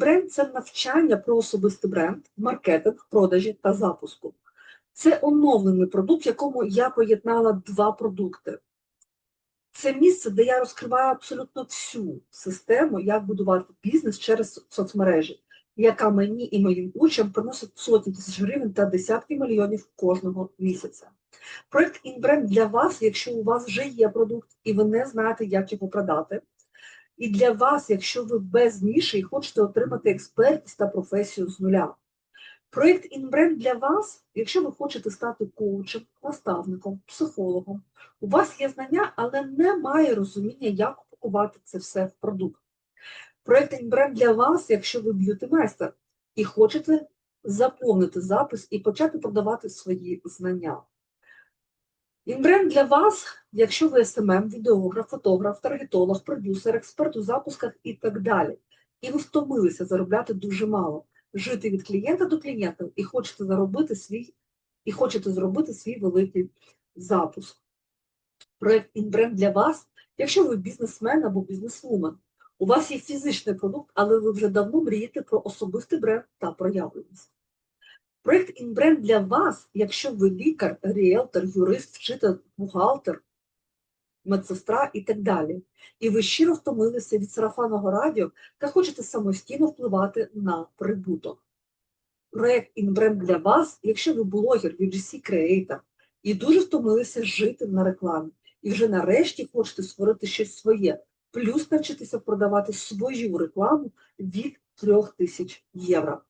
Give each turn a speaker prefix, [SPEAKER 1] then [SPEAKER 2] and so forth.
[SPEAKER 1] інбренд це навчання про особистий бренд, маркетинг, продажі та запуску. Це оновлений продукт, в якому я поєднала два продукти. Це місце, де я розкриваю абсолютно всю систему, як будувати бізнес через соцмережі, яка мені і моїм учням приносить сотні тисяч гривень та десятки мільйонів кожного місяця. Проект інбренд для вас, якщо у вас вже є продукт і ви не знаєте, як його продати. І для вас, якщо ви без ніші і хочете отримати експертність та професію з нуля. Проєкт інбренд для вас, якщо ви хочете стати коучем, наставником, психологом. У вас є знання, але немає розуміння, як упакувати це все в продукт. Проєкт інбренд для вас, якщо ви б'юти-майстер і хочете заповнити запис і почати продавати свої знання. Інбренд для вас, якщо ви СММ, відеограф, фотограф, таргетолог, продюсер, експерт у запусках і так далі. І ви втомилися заробляти дуже мало, жити від клієнта до клієнта і хочете заробити свій, і хочете зробити свій великий запуск. Проект інбренд для вас, якщо ви бізнесмен або бізнесвумен. У вас є фізичний продукт, але ви вже давно мрієте про особистий бренд та проявленість. Проєкт інбренд для вас, якщо ви лікар, ріелтор, юрист, вчитель, бухгалтер, медсестра і так далі. І ви щиро втомилися від сарафанного радіо та хочете самостійно впливати на прибуток. Проєкт інбренд для вас, якщо ви блогер, UGC креатор і дуже втомилися жити на рекламі, і вже нарешті хочете створити щось своє, плюс навчитися продавати свою рекламу від 3000 євро.